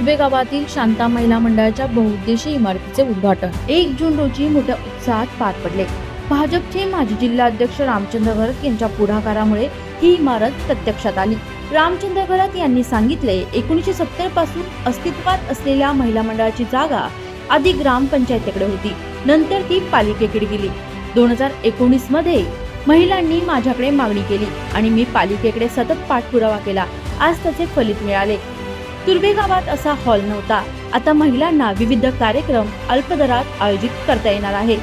तुर्बे गावातील शांता महिला मंडळाच्या बहुउद्देशीय इमारतीचे उद्घाटन. एक जून रोजी मोठ्या उत्साहात पार पडले. भाजपचे माजी जिल्हाध्यक्ष रामचंद्र घरत यांच्या पुढाकारामुळे ही इमारत प्रत्यक्षात आली. रामचंद्र घरत यांनी सांगितले एकोणीसशे सत्तरपासून अस्तित्वात असलेल्या महिला मंडळाची जागा आधी ग्रामपंचायतीकडे होती. नंतर ती पालिकेकडे गेली. दोन हजार एकोणीसमध्ये महिलांनी माझ्याकडे मागणी केली आणि मी पालिकेकडे सतत पाठपुरावा केला. आज त्याचे फलित मिळाले. तुर्भे गावात असा हॉल नव्हता. आता महिलांना विविध कार्यक्रम अल्पदरात आयोजित करता येणार आहे.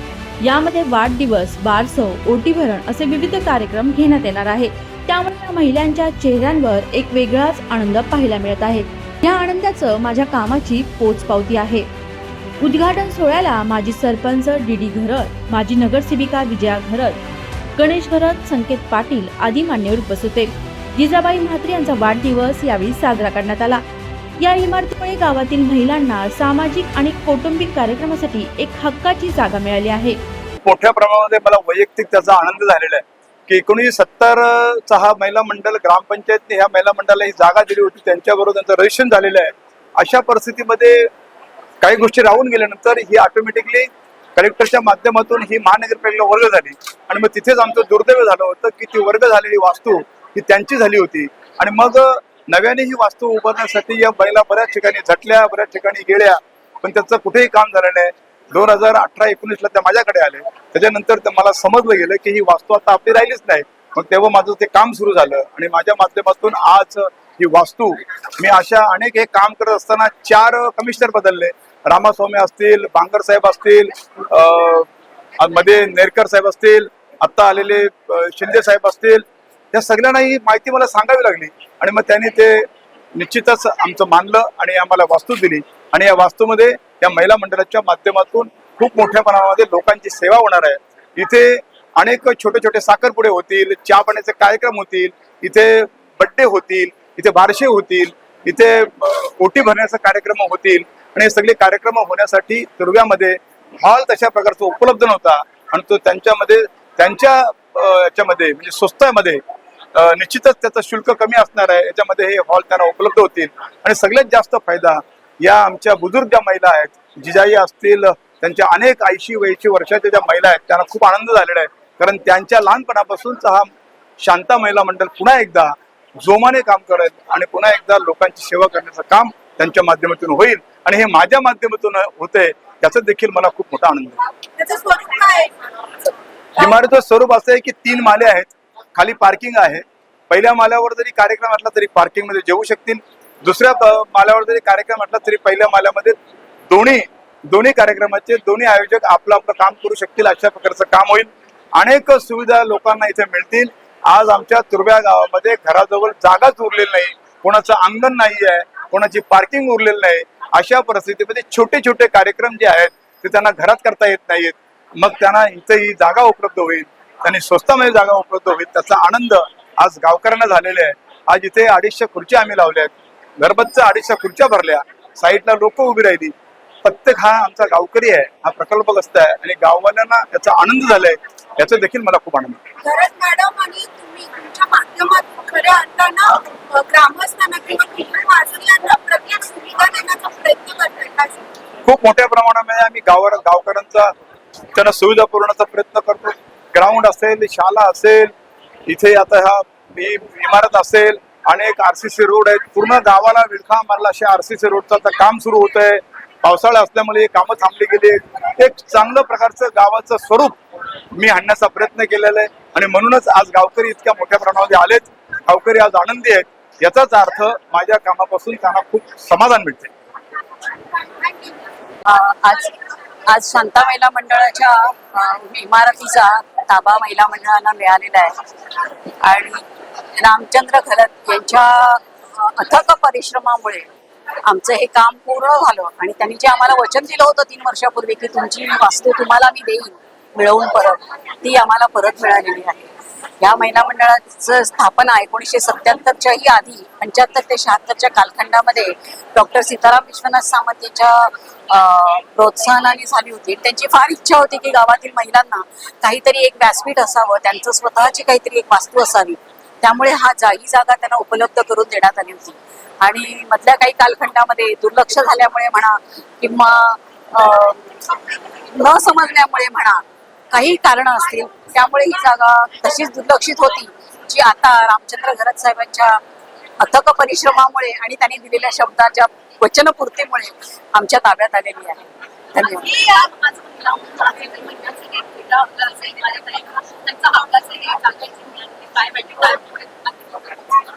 यामध्ये वाढदिवस बारसव ओटी भरण असे विविध कार्यक्रम घेण्यात येणार आहे. त्यामुळे या महिलांच्या चेहऱ्यांवर एक वेगळाच आनंद पाहायला मिळत आहे. या आनंदाचं माझ्या कामाची पोचपावती आहे. उद्घाटन सोहळ्याला माजी सरपंच डी डी घरत माजी नगरसेविका विजया घरत गणेश घरत संकेत पाटील आदी मान्यवर उपस्थित होते. जिजाबाई म्हात्रे यांचा वाढदिवस यावेळी साजरा करण्यात आला. या इमारतीमुळे गावातील महिलांना सामाजिक आणि कौटुंबिक कार्यक्रमासाठी एक हक्काची जागा मिळाली आहे. मोठ्या प्रमाणामध्ये मला वैयक्तिक त्याचा आनंद झालेला आहे की एकोणीसशे सत्तरचा हा महिला मंडळ ग्रामपंचायतने ह्या महिला मंडळाला ही जागा दिली होती. त्यांच्याबरोबर त्यांचं रजिस्ट्रेशन झालेलं आहे. अशा परिस्थितीमध्ये काही गोष्टी राहून गेल्यानंतर ही ऑटोमॅटिकली कलेक्टरच्या माध्यमातून ही महानगरपालिका वर्ग झाली. आणि मग तिथेच आमचं दुर्दैव झालं होतं की ती वर्ग झालेली वास्तू ही त्यांची झाली होती. आणि मग नव्याने ही वास्तू उभारण्यासाठी या महिला बऱ्याच ठिकाणी झटल्या बऱ्याच ठिकाणी गेल्या. पण त्याचं कुठेही काम झालं नाही. दोन हजार अठरा एकोणीसला त्या माझ्याकडे आले. त्याच्यानंतर मला समजलं गेलं की ही वास्तू आता आपली राहिलीच नाही. मग तेव्हा माझं ते काम सुरू झालं. आणि माझ्या माध्यमातून आज ही वास्तू मी अशा अनेक हे काम करत असताना चार कमिशनर बदलले. रामास्वामी असतील बांगर साहेब असतील मध्ये नेरकर साहेब असतील आत्ता आलेले शिंदे साहेब असतील या सगळ्यांना ही माहिती मला सांगावी लागली. आणि मग त्यांनी ते निश्चितच आमचं मानलं आणि आम्हाला वास्तू दिली. आणि या वास्तूमध्ये या महिला मंडळाच्या माध्यमातून खूप मोठ्या प्रमाणामध्ये लोकांची सेवा होणार आहे. इथे अनेक छोटे छोटे साखरपुडे होतील चहा पाण्याचे कार्यक्रम होतील इथे बड्डे होतील इथे बारशे होतील इथे ओटी भरण्याचे कार्यक्रम होतील. आणि हे सगळे कार्यक्रम होण्यासाठी दुर्ग्यामध्ये हॉल तशा प्रकारचा उपलब्ध नव्हता. आणि तो त्यांच्यामध्ये त्यांच्या याच्यामध्ये म्हणजे स्वस्तामध्ये निश्चितच त्याचं शुल्क कमी असणार आहे. याच्यामध्ये हे हॉल त्यांना उपलब्ध होतील. आणि सगळ्यात जास्त फायदा या आमच्या बुजुर्ग ज्या महिला आहेत जिजाई असतील त्यांच्या अनेक ऐंशी वयशी वर्षाच्या ज्या महिला आहेत त्यांना खूप आनंद झालेला आहे. कारण त्यांच्या लहानपणापासूनचा हा शांता महिला मंडळ पुन्हा एकदा जोमाने काम करेल आणि पुन्हा एकदा लोकांची सेवा करण्याचं काम त्यांच्या माध्यमातून होईल. आणि हे माझ्या माध्यमातून होते त्याचा देखील मला खूप मोठा आनंद आहे त्याचं स्वरूप काय आहे? इमारतीचं स्वरूप असं आहे की तीन माले आहेत. खाली पार्किंग आहे. पहिल्या माल्यावर जरी कार्यक्रम असला तरी पार्किंगमध्ये जेवू शकतील. दुसऱ्या माल्यावर जरी कार्यक्रम असला तरी पहिल्या माल्यामध्ये दोन्ही दोन्ही कार्यक्रमाचे दोन्ही आयोजक आपलं आपलं काम करू शकतील अशा प्रकारचं काम होईल. अनेक सुविधा लोकांना इथे मिळतील. आज आमच्या तुरब्या गावामध्ये घराजवळ जागाच उरलेली नाही. कोणाचं अंगण नाही आहे कोणाची पार्किंग उरलेली नाही. अशा परिस्थितीमध्ये छोटे छोटे कार्यक्रम जे आहेत ते त्यांना घरात करता येत नाहीत. मग त्यांना इथे ही जागा उपलब्ध होईल. त्यांनी स्वस्तामध्ये जागा उपलब्ध होईल. त्याचा आनंद आज गावकऱ्यांना झालेला आहे. आज इथे अडीचशे खुर्च्या आम्ही लावल्या आहेत. घरबतच्या अडीचशे खुर्च्या भरल्या. साईडला लोक उभी राहिली. प्रत्येक हा आमचा गावकरी आहे. हा प्रकल्पग्रस्त आहे. आणि गाववाल्यांना याचा आनंद झालाय. याचा देखील मला खूप आनंद? खूप मोठ्या प्रमाणामध्ये आम्ही गाव गावकऱ्यांचा त्यांना सुविधा पुरवण्याचा प्रयत्न करतो. ग्राउंड असेल शाळा असेल इथे आता ह्या इमारत असेल अनेक आरसीसी रोड आहेत. पूर्ण गावाला विळखा मारला अशा आरसीसी रोडचं आता काम सुरू होत आहे पावसाळा असल्यामुळे हे कामं थांबली गेली एक चांगलं प्रकारचं गावाचं स्वरूप मी आणण्याचा प्रयत्न केलेला आहे. आणि म्हणूनच आज गावकरी इतक्या मोठ्या प्रमाणामध्ये आलेत. गावकरी आज आनंदी आहेत. याचाच अर्थ माझ्या कामापासून त्यांना खूप समाधान मिळते. आज आज शांता महिला मंडळाच्या इमारतीचा ताबा महिला मंडळाला मिळालेला आहे. आणि रामचंद्र घरत यांच्या अथक परिश्रमामुळे आमचं हे काम पूर्ण झालं आणि त्यांनी जे आम्हाला वचन दिलं होतं तीन वर्षापूर्वी की तुमची वास्तू तुम्हाला मी देईन मिळवून परत ती आम्हाला परत मिळालेली आहे. या महिला मंडळाचं स्थापना एकोणीसशे सत्याहत्तरच्याही आधी पंच्याहत्तर ते शहात्तरच्या कालखंडामध्ये डॉक्टर सीताराम विश्वनाथ सामंत यांच्या प्रोत्साहनाने झाली होती. त्यांची फार इच्छा होती की गावातील महिलांना काहीतरी एक व्यासपीठ असावं त्यांचं स्वतःची काहीतरी एक वास्तू असावी. त्यामुळे हा जा ही जागा त्यांना उपलब्ध करून देण्यात आली होती. आणि मधल्या काही कालखंडामध्ये दुर्लक्ष झाल्यामुळे म्हणा किंवा न समजल्यामुळे म्हणा काही कारण असतील त्यामुळे ही जागा तशीच दुर्लक्षित होती जी आता रामचंद्र घरत साहेबांच्या अथक परिश्रमामुळे आणि त्यांनी दिलेल्या शब्दाच्या वचनपूर्तीमुळे आमच्या ताब्यात आलेली आहे.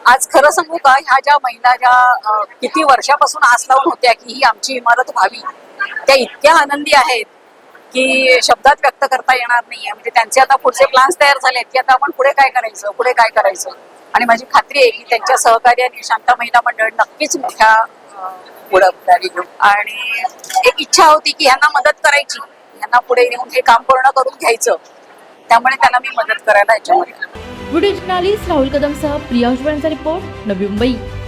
आज खरं सांगू का ह्या ज्या महिला ज्या किती वर्षापासून आस लावून होत्या की ही आमची इमारत व्हावी त्या इतक्या आनंदी आहेत की शब्दात व्यक्त करता येणार नाहीये. म्हणजे त्यांचे आता पुढचे प्लान्स तयार झालेत की आता आपण पुढे काय करायचं पुढे काय करायचं? आणि माझी खात्री आहे की त्यांच्या सहकार्याने शांता महिला मंडळ नक्कीच मोठ्या अं, पुढारी घेऊ आणि एक इच्छा होती की यांना मदत करायची. यांना पुढे नेऊन हे काम पूर्ण करून घ्यायचं. त्यामुळे त्यांना मी मदत करायला याच्यामध्ये व्हिडिओ जर्नालिस्ट राहुल कदमसह प्रिया हुजबळांचा रिपोर्ट नवी मुंबई.